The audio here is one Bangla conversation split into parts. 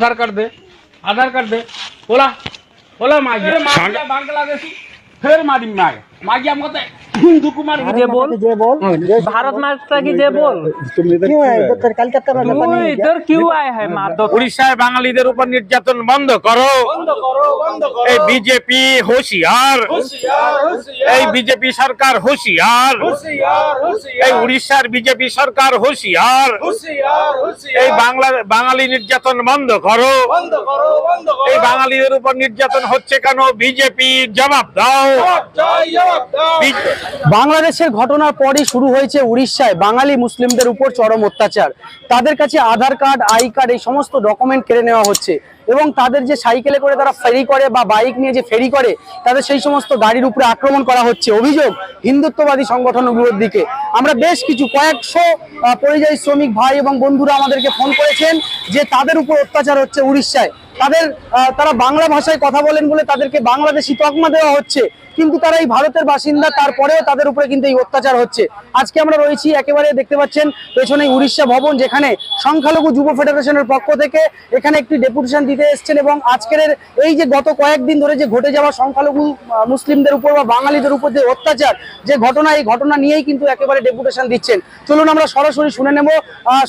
আধার কার্ড দে আধার কার্ড দে बोला बोला मागिया मागिया बांग्लादेशी फिर मारी माग मागिया मत हिंदू कुमार যে বল যে বল भारत माता की जय बोल क्यों है इधर तेरे कलकत्ता में तू पता नहीं है क्या? इधर क्यों आए हैं माधव উড়িষ্যায় বাঙালিদের উপর নির্যাতন বন্ধ করো এই বিজেপি হুঁশিয়ার এই বিজেপি সরকার হুঁশিয়ার এই উড়িষ্যার বিজেপি সরকার হুঁশিয়ার এই বাংলা বাঙালি নির্যাতন বন্ধ করো এই বাঙালিদের উপর নির্যাতন হচ্ছে কেন বিজেপি জবাব দাও বি- বাংলাদেশের ঘটনার পরই শুরু হয়েছে উড়িষ্যায় বাঙালি মুসলিমদের উপর চরম অত্যাচার। তাদের কাছে আধার কার্ড, আই কার্ড এই সমস্ত ডকুমেন্ট কেড়ে নেওয়া হচ্ছে এবং তাদের যে সাইকেলে করে তারা ফেরি করে বা বাইক নিয়ে যে ফেরি করে, তাদের সেই সমস্ত গাড়ির উপরে আক্রমণ করা হচ্ছে। অভিযোগ, হিন্দুত্ববাদী সংগঠনগুলোর দিকে। আমরা বেশ কিছু কয়েকশো পরিযায়ী শ্রমিক ভাই এবং বন্ধুরা আমাদেরকে ফোন করেছেন যে তাদের উপর অত্যাচার হচ্ছে উড়িষ্যায়। তাদের তারা বাংলা ভাষায় কথা বলেন বলে তাদেরকে বাংলাদেশি তকমা দেওয়া হচ্ছে। কিন্তু তারা এই ভারতের বাসিন্দা, তারপরেও তাদের উপরে কিন্তু এই অত্যাচার হচ্ছে। আজকে আমরা রয়েছি একেবারে দেখতে পাচ্ছেন পেছনে উড়িষ্যা ভবন, যেখানে সংখ্যালঘু যুব ফেডারেশনের পক্ষ থেকে এখানে একটি ডেপুটেশন দিতে এসেছেন এবং আজকের এই যে গত কয়েকদিন ধরে যে ঘটে যাওয়া সংখ্যালঘু মুসলিমদের উপর বা বাঙালিদের উপর যে অত্যাচার, যে ঘটনা, এই ঘটনা নিয়েই কিন্তু একেবারে ডেপুটেশন দিচ্ছেন। চলুন আমরা সরাসরি শুনে নেব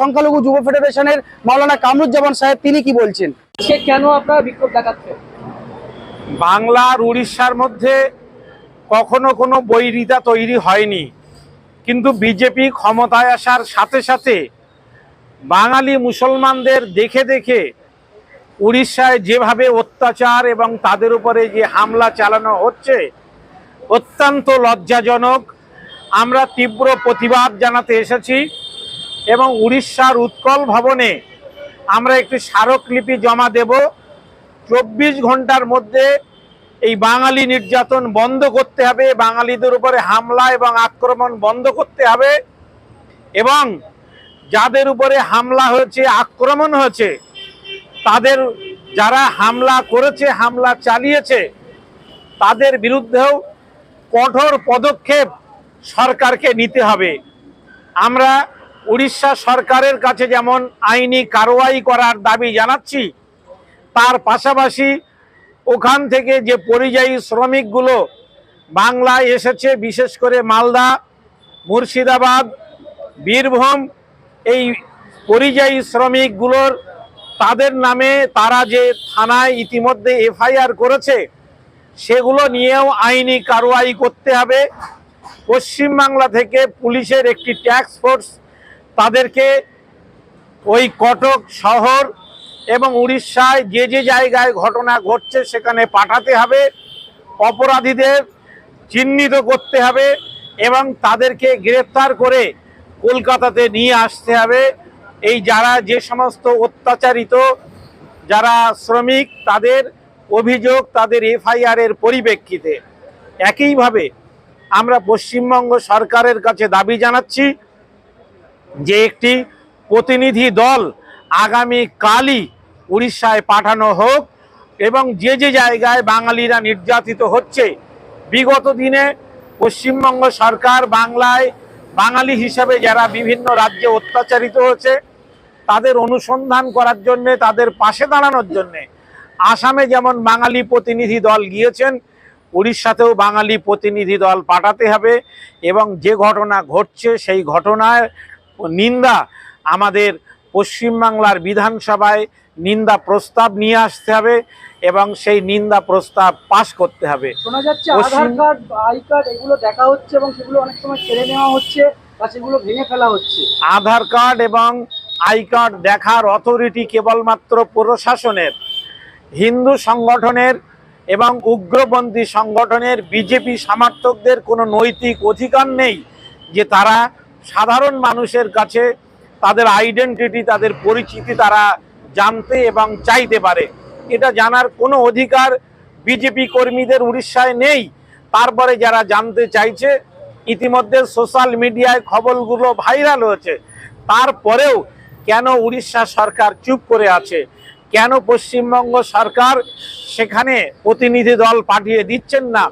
সংখ্যালঘু যুব ফেডারেশনের মাওলানা কামরুজ্জামান সাহেব, তিনি কি বলছেন? সে কেন আপনারা বিক্ষোভ দেখাচ্ছেন বাংলা আর উড়িষ্যার মধ্যে কখনো কোনো বৈরিতা তৈরি হয়নি। কিন্তু বিজেপি ক্ষমতায় আসার সাথে সাথে বাঙালি মুসলমানদের দেখে দেখে উড়িষ্যায় যেভাবে অত্যাচার এবং তাদের উপরে যে হামলা চালানো হচ্ছে, অত্যন্ত লজ্জাজনক। আমরা তীব্র প্রতিবাদ জানাতে এসেছি এবং উড়িষ্যার উৎকল ভবনে আমরা একটি স্মারকলিপি জমা দেব। চব্বিশ ঘণ্টার মধ্যে এই বাঙালি নির্যাতন বন্ধ করতে হবে। বাঙালিদের উপরে হামলা এবং আক্রমণ বন্ধ করতে হবে। এবং যাদের উপরে হামলা হয়েছে, আক্রমণ হয়েছে, তাদের যারা হামলা করেছে, হামলা চালিয়েছে, তাদের বিরুদ্ধেও কঠোর পদক্ষেপ সরকারকে নিতে হবে। আমরা উড়িষ্যা সরকারের কাছে যেমন আইনি কারওয়াই করার দাবি জানাচ্ছি, তার পাশাপাশি ওখান থেকে যে পরিযায়ী শ্রমিকগুলো বাংলায় এসেছে, বিশেষ করে মালদা, মুর্শিদাবাদ, বীরভূম, এই পরিযায়ী শ্রমিকগুলোর, তাদের নামে তারা যে থানায় ইতিমধ্যে এফআইআর করেছে, সেগুলো নিয়েও আইনি কারওয়াই করতে হবে। পশ্চিমবাংলা থেকে পুলিশের একটি ট্যাক্স ফোর্স তাদেরকে ওই কটক শহর এবং উড়িষ্যায় যে যে জায়গায় ঘটনা ঘটছে সেখানে পাঠাতে হবে, অপরাধীদের চিহ্নিত করতে হবে এবং তাদেরকে গ্রেফতার করে কলকাতাতে নিয়ে আসতে হবে। এই যারা যে সমস্ত অত্যাচারিত, যারা শ্রমিক, তাদের অভিযোগ তাদের এফআইআর এর পরিপ্রেক্ষিতে। একইভাবে আমরা পশ্চিমবঙ্গ সরকারের কাছে দাবি জানাচ্ছি যে একটি প্রতিনিধি দল আগামী কালই উড়িষ্যায় পাঠানো হোক এবং যে যে জায়গায় বাঙালিরা নির্যাতিত হচ্ছে, বিগত দিনে পশ্চিমবঙ্গ সরকার বাংলায় বাঙালি হিসাবে যারা বিভিন্ন রাজ্যে অত্যাচারিত হয়েছে তাদের অনুসন্ধান করার জন্যে, তাদের পাশে দাঁড়ানোর জন্যে আসামে যেমন বাঙালি প্রতিনিধি দল গিয়েছেন, উড়িষ্যাতেও বাঙালি প্রতিনিধি দল পাঠাতে হবে এবং যে ঘটনা ঘটছে সেই ঘটনার নিন্দা আমাদের পশ্চিমবাংলার বিধানসভায় নিন্দা প্রস্তাব নিয়ে আসতে হবে এবং সেই নিন্দা প্রস্তাব পাশ করতে হবে। শোনা যাচ্ছে আধার কার্ড আই কার্ড এগুলো দেখা হচ্ছে এবং সেগুলো অনেক সময় কেড়ে নেওয়া হচ্ছে বা সেগুলো ভেঙে ফেলা হচ্ছে। আধার কার্ড এবং আই কার্ড দেখার অথরিটি কেবলমাত্র প্রশাসনের হিন্দু সংগঠনের এবং উগ্রপন্থী সংগঠনের বিজেপি সমর্থকদের কোনো নৈতিক অধিকার নেই যে তারা সাধারণ মানুষের কাছে তাদের আইডেন্টিটি তাদের পরিচিতি তারা জানতে এবং চাইতে পারে। এটা জানার কোনো অধিকার বিজেপি কর্মীদের উড়িষ্যায় নেই। তারপরে যারা জানতে চাইছে, ইতিমধ্যে সোশ্যাল মিডিয়ায় খবরগুলো ভাইরাল হয়েছে। তারপরেও কেন উড়িষ্যা সরকার চুপ করে আছে? কেন পশ্চিমবঙ্গ সরকার সেখানে প্রতিনিধি দল পাঠিয়ে দিচ্ছেন না?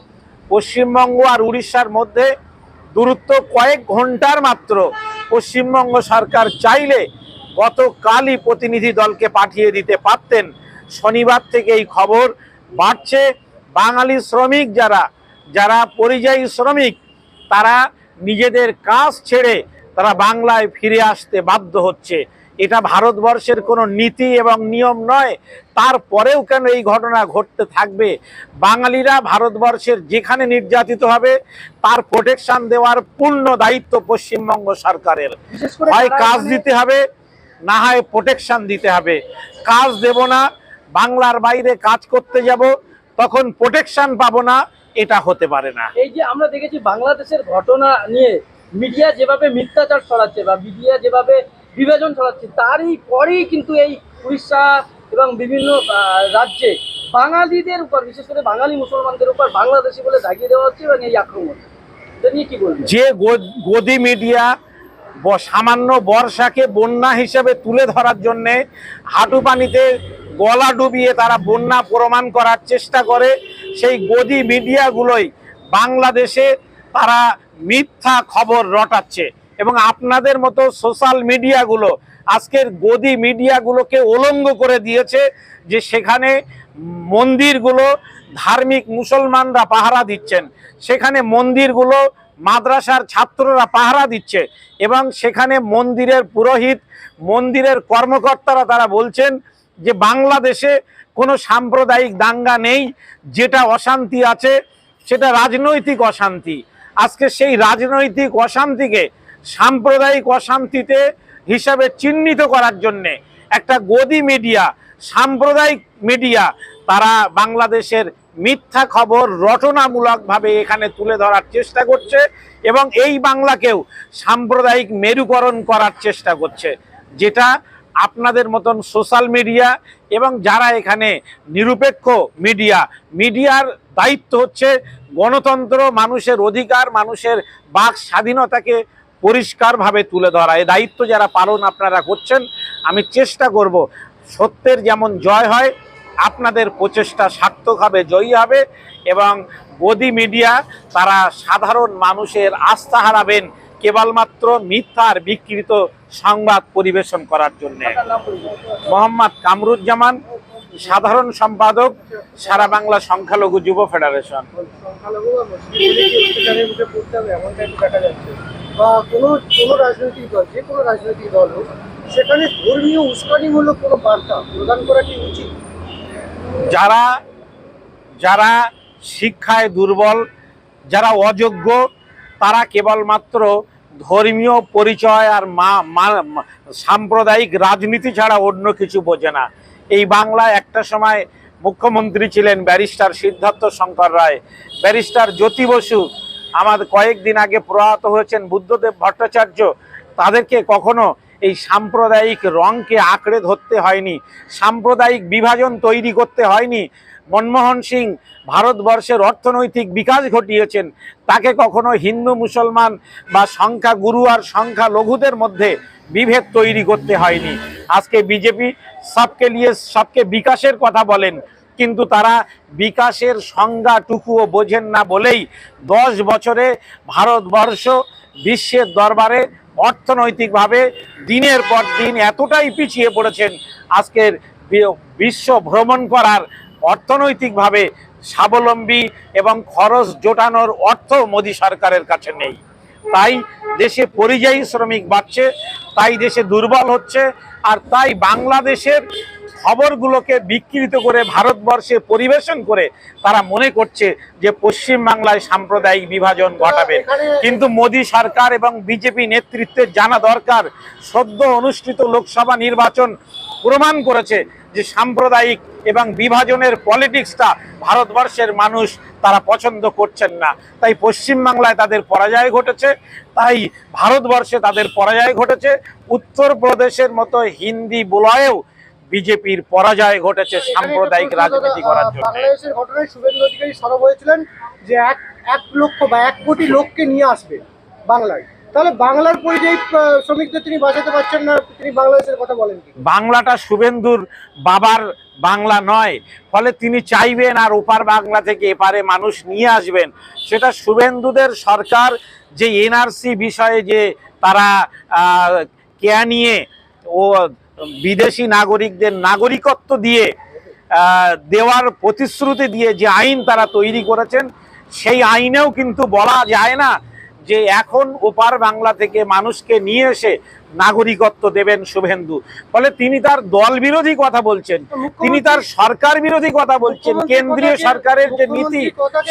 পশ্চিমবঙ্গ আর উড়িষ্যার মধ্যে দূরত্ব কয়েক ঘণ্টার মাত্র। পশ্চিমবঙ্গ সরকার চাইলে গতকালই প্রতিনিধি দলকে পাঠিয়ে দিতে পারতেন। শনিবার থেকে এই খবর বাড়ছে। বাঙালি শ্রমিক যারা যারা পরিযায়ী শ্রমিক, তারা নিজেদের কাজ ছেড়ে তারা বাংলায় ফিরে আসতে বাধ্য হচ্ছে। এটা ভারতবর্ষের কোনো নীতি এবং নিয়ম নয়। তারপরেও কেন এই ঘটনা ঘটতে থাকবে? বাঙালিরা ভারতবর্ষের যেখানে নির্যাতিত হবে তার প্রোটেকশন দেওয়ার পূর্ণ দায়িত্ব পশ্চিমবঙ্গ সরকারের। হয় কাজ দিতে হবে না হয় প্রোটেকশন দিতে হবে। কাজ দেব না বাংলার বাইরে কাজ করতে যাব তখন প্রোটেকশন পাবো না এটা হতে পারে না। এই যে আমরা দেখেছি বাংলাদেশের ঘটনা নিয়ে মিডিয়া যেভাবে মিথ্যাচার ছড়াচ্ছে বা মিডিয়া যেভাবে বিভাজন ছড়াচ্ছে। তারই পরেই কিন্তু এই উড়িষ্যা এবং বিভিন্ন রাজ্যে বাঙালিদের উপর, বিশেষ করে বাঙালি মুসলমানদের উপর বাংলাদেশি বলে দাগিয়ে দেওয়া হচ্ছে এবং এই আক্রমণ। যে গদি মিডিয়া সামান্য বর্ষাকে বন্যা হিসেবে তুলে ধরার জন্যে হাঁটু পানিতে গলা ডুবিয়ে তারা বন্যা প্রমাণ করার চেষ্টা করে, সেই গদি মিডিয়াগুলোই বাংলাদেশে তারা মিথ্যা খবর রটাচ্ছে। এবং আপনাদের মতো সোশ্যাল মিডিয়াগুলো, আজকের গদি মিডিয়াগুলোকে উলঙ্গ করে দিয়েছে যে সেখানে মন্দিরগুলো ধার্মিক মুসলমানরা পাহারা দিচ্ছেন। সেখানে মন্দিরগুলো মাদ্রাসার ছাত্ররা পাহারা দিচ্ছে এবং সেখানে মন্দিরের পুরোহিত, মন্দিরের কর্মকর্তারা তারা বলছেন যে বাংলাদেশে কোনো সাম্প্রদায়িক দাঙ্গা নেই, যেটা অশান্তি আছে, সেটা রাজনৈতিক অশান্তি। আজকে সেই রাজনৈতিক অশান্তিকে সাম্প্রদায়িক অশান্তিতে হিসাবে চিহ্নিত করার জন্যে একটা গদি মিডিয়া সাম্প্রদায়িক মিডিয়া তারা বাংলাদেশের মিথ্যা খবর রটনামূলকভাবে এখানে তুলে ধরার চেষ্টা করছে এবং এই বাংলাকেও সাম্প্রদায়িক মেরুকরণ করার চেষ্টা করছে। যেটা আপনাদের মতন সোশ্যাল মিডিয়া এবং যারা এখানে নিরপেক্ষ মিডিয়া মিডিয়ার দায়িত্ব হচ্ছে গণতন্ত্র, মানুষের অধিকার, মানুষের বাক স্বাধীনতাকে পরিষ্কারভাবে তুলে ধরা। এই দায়িত্ব যারা পালন আপনারা করছেন, আমি চেষ্টা করব সত্যের যেমন জয় হয়, আপনাদের প্রচেষ্টা সার্থক হবে জয়ী হবে এবং গদি মিডিয়া তারা সাধারণ মানুষের আস্থা হারাবেন কেবলমাত্র মিথ্যার বিকৃত সংবাদ পরিবেশন করার জন্য। মোহাম্মদ কামরুজ্জামান, সাধারণ সম্পাদক, সারা বাংলা সংখ্যালঘু যুব ফেডারেশন। বা কোনো কোনো রাজনৈতিক দল, যে কোনো রাজনৈতিক দল হোক, সেখানে ধর্মীয় উস্কানিমূলক কোনো বার্তা প্রদান করা কি উচিত? যারা যারা শিক্ষায় দুর্বল, যারা অযোগ্য, তারা কেবলমাত্র ধর্মীয় পরিচয় আর মা সাম্প্রদায়িক রাজনীতি ছাড়া অন্য কিছু বোঝে না। এই বাংলায় একটা সময় মুখ্যমন্ত্রী ছিলেন ব্যারিস্টার সিদ্ধার্থ শঙ্কর রায়। ব্যারিস্টার জ্যোতি বসু আমাদের কয়েকদিন আগে প্রয়াত হয়েছেন বুদ্ধদেব ভট্টাচার্য, তাদেরকে কখনো এই সাম্প্রদায়িক রংকে আঁকড়ে ধরতে হয়নি, সাম্প্রদায়িক বিভাজন তৈরি করতে হয়নি। মনমোহন সিং ভারতবর্ষের অর্থনৈতিক বিকাশ ঘটিয়েছেন, তাকে কখনো হিন্দু, মুসলমান বা সংখ্যা গুরু আর সংখ্যা লঘুদের মধ্যে বিভেদ তৈরি করতে হয়নি। আজকে বিজেপি সবকে নিয়ে সবকে বিকাশের কথা বলেন কিন্তু তারা বিকাশের সংজ্ঞাটুকুও বোঝেন না বলেই দশ বছরে ভারতবর্ষ বিশ্বের দরবারে অর্থনৈতিকভাবে দিনের পর দিন এতটাই পিছিয়ে পড়েছেন, আজকের বিশ্ব ভ্রমণ করার অর্থনৈতিকভাবে স্বাবলম্বী এবং খরচ জোটানোর অর্থ মোদী সরকারের কাছে নেই। তাই দেশে পরিযায়ী শ্রমিক বাড়ছে, তাই দেশে দুর্বল হচ্ছে, আর তাই বাংলাদেশের খবরগুলোকে বিকৃত করে ভারতবর্ষে পরিবেশন করে তারা মনে করছে যে পশ্চিম বাংলায় সাম্প্রদায়িক বিভাজন ঘটাবে। কিন্তু মোদী সরকার এবং বিজেপি নেতৃত্বের জানা দরকার সদ্য অনুষ্ঠিত লোকসভা নির্বাচন প্রমাণ করেছে যে সাম্প্রদায়িক এবং বিভাজনের পলিটিক্সটা ভারতবর্ষের মানুষ তারা পছন্দ করছেন না। তাই পশ্চিমবাংলায় তাদের পরাজয় ঘটেছে তাই ভারতবর্ষে তাদের পরাজয় ঘটেছে। উত্তরপ্রদেশের মতো হিন্দি বলয়েও বিজেপির পরাজয় ঘটেছে সাম্প্রদায়িক রাজনীতি করার জন্য। বাংলাদেশের ঘটনায় শুভেন্দু অধিকারী সরব হয়েছিলেন যে এক এক লক্ষ বা এক কোটি লোককে নিয়ে আসবে বাংলায়। তাহলে বাংলার পরিযায়ী শ্রমিকদের তিনি বাঁচাতে পারছেন না তিনি বাংলাদেশের কথা বলেন বাংলাটা শুভেন্দুর বাবার বাংলা নয় ফলে তিনি চাইবেন আর ওপার বাংলা থেকে এপারে মানুষ নিয়ে আসবেন। সেটা শুভেন্দুদের সরকার যে এনআরসি বিষয়ে যে তারা কেয়া নিয়ে ও বিদেশি নাগরিকদের নাগরিকত্ব দিয়ে দেওয়ার প্রতিশ্রুতি দিয়ে যে আইন তারা তৈরি করেছেন, সেই আইনেও কিন্তু বলা যায় না যে এখন ওপার বাংলা থেকে মানুষকে নিয়ে এসে নাগরিকত্ব দেবেন শুভেন্দু। ফলে তিনি তার দল বিরোধী কথা বলছেন তিনি তার সরকার বিরোধী কথা বলছেন কেন্দ্রীয় সরকারের যে নীতি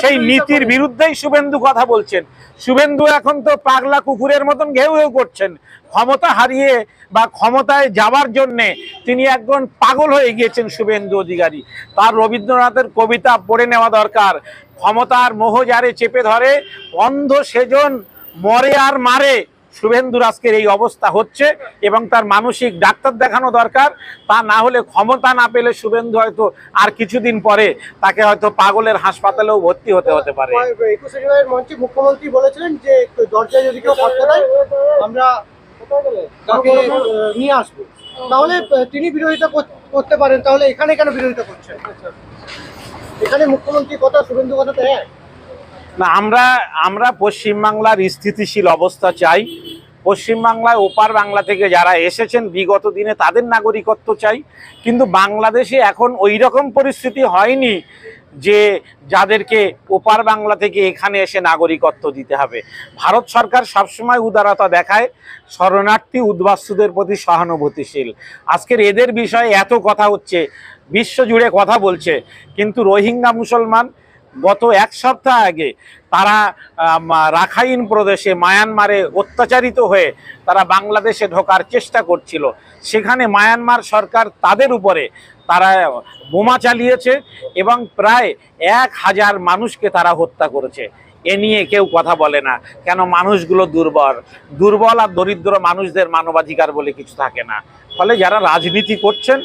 সেই নীতির বিরুদ্ধেই শুভেন্দু কথা বলছেন। শুভেন্দু এখন তো পাগলা কুকুরের মতন ঘেউ ঘেউ করছেন। ক্ষমতা হারিয়ে বা ক্ষমতায় যাওয়ার জন্যে তিনি একজন পাগল হয়ে গিয়েছেন শুভেন্দু অধিকারী। তার রবীন্দ্রনাথের কবিতা পড়ে নেওয়া দরকার। ক্ষমতার মোহ যারে চেপে ধরে, অন্ধ সেজন মরে আর মারে, শুভেন্দুর আজকের এই অবস্থা হচ্ছে এবং তার মানসিক ডাক্তার দেখানো দরকার। তা না হলে ক্ষমতা না পেলে শুভেন্দু হয়তো আর কিছুদিন পরে তাকে হয়তো পাগলের হাসপাতালেও ভর্তি হতে হতে পারে। একুশে মুখ্যমন্ত্রী বলেছিলেন যে দরজায় যদি কেউ আমরা নিয়ে আসব। তাহলে তিনি বিরোধিতা করতে পারেন, তাহলে এখানে কেন বিরোধিতা করছেন? এখানে মুখ্যমন্ত্রী কথা শুভেন্দু কথা এক না, আমরা আমরা পশ্চিমবাংলার স্থিতিশীল অবস্থা চাই। পশ্চিমবাংলায় ওপার বাংলা থেকে যারা এসেছেন, বিগত দিনে তাদের নাগরিকত্ব চাই। কিন্তু বাংলাদেশে এখন ওই রকম পরিস্থিতি হয়নি যে যাদেরকে ওপার বাংলা থেকে এখানে এসে নাগরিকত্ব দিতে হবে। ভারত সরকার সবসময় উদারতা দেখায়, শরণার্থী উদ্বাস্তুদের প্রতি সহানুভূতিশীল। আজকের এদের বিষয়ে এত কথা হচ্ছে, বিশ্ব জুড়ে কথা বলছে, কিন্তু রোহিঙ্গা মুসলমান গত এক সপ্তাহ আগে তারা রাখাইন প্রদেশে মায়ানমারে অত্যাচারিত হয়ে তারা বাংলাদেশে ঢোকার চেষ্টা করছিল। সেখানে মায়ানমার সরকার তাদের উপরে তারা বোমা চালিয়েছে এবং প্রায় এক হাজার মানুষকে তারা হত্যা করেছে। এ নিয়ে কেউ কথা বলে না। কেন মানুষগুলো দুর্বল? দুর্বল আর দরিদ্র মানুষদের মানবাধিকার বলে কিছু থাকে না। ফলে যারা রাজনীতি করছেন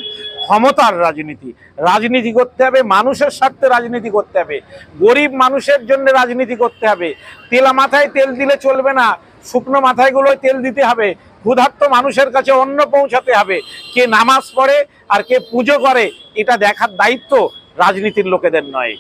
ক্ষমতার রাজনীতি। রাজনীতি করতে হবে, মানুষের স্বার্থে রাজনীতি করতে হবে। গরিব মানুষের জন্য রাজনীতি করতে হবে। তেলা মাথায় তেল দিলে চলবে না, শুকনো মাথায়গুলোয় তেল দিতে হবে। ক্ষুধার্ত মানুষের কাছে অন্ন পৌঁছাতে হবে। কে নামাজ পড়ে আর কে পুজো করে, এটা দেখার দায়িত্ব রাজনীতির লোকেদের নয়।